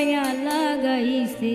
মায়া লাগাইছে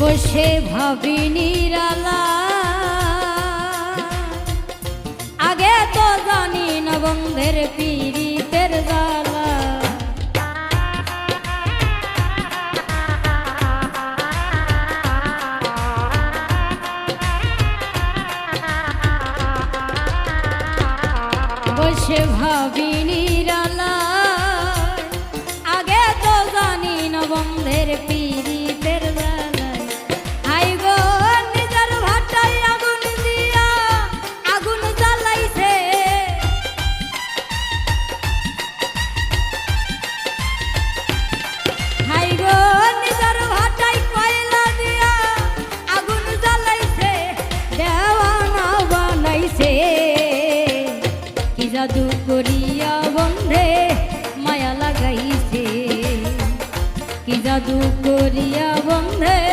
বসে ভাবি নিরালা। আগে তো জানি না বন্ধের পীড়িতের জ্বালা। বসে ভাবি জাদু করিয়া বন্ধে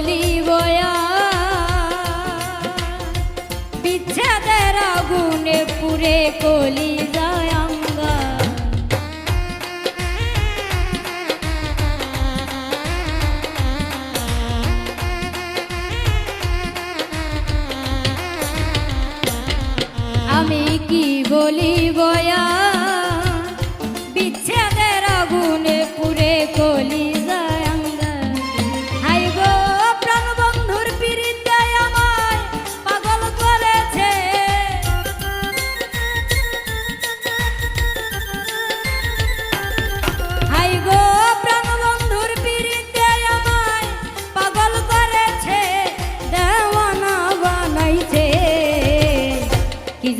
বলি বিচ্ছেদের আগুনে পুরে কলি যায় আমি কি বলি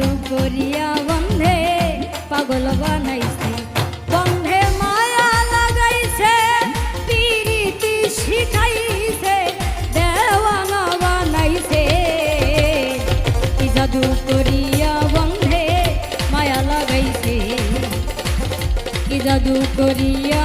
জাদু করিয়া বন্ধে, পাগল বানাইছে। বন্ধে মায়া লাগাইছে, পিরিতি শিখাইছে, দেওয়ানা বানাইছে। জাদু করিয়া বন্ধে মায়া লাগাইছে। জাদু করিয়া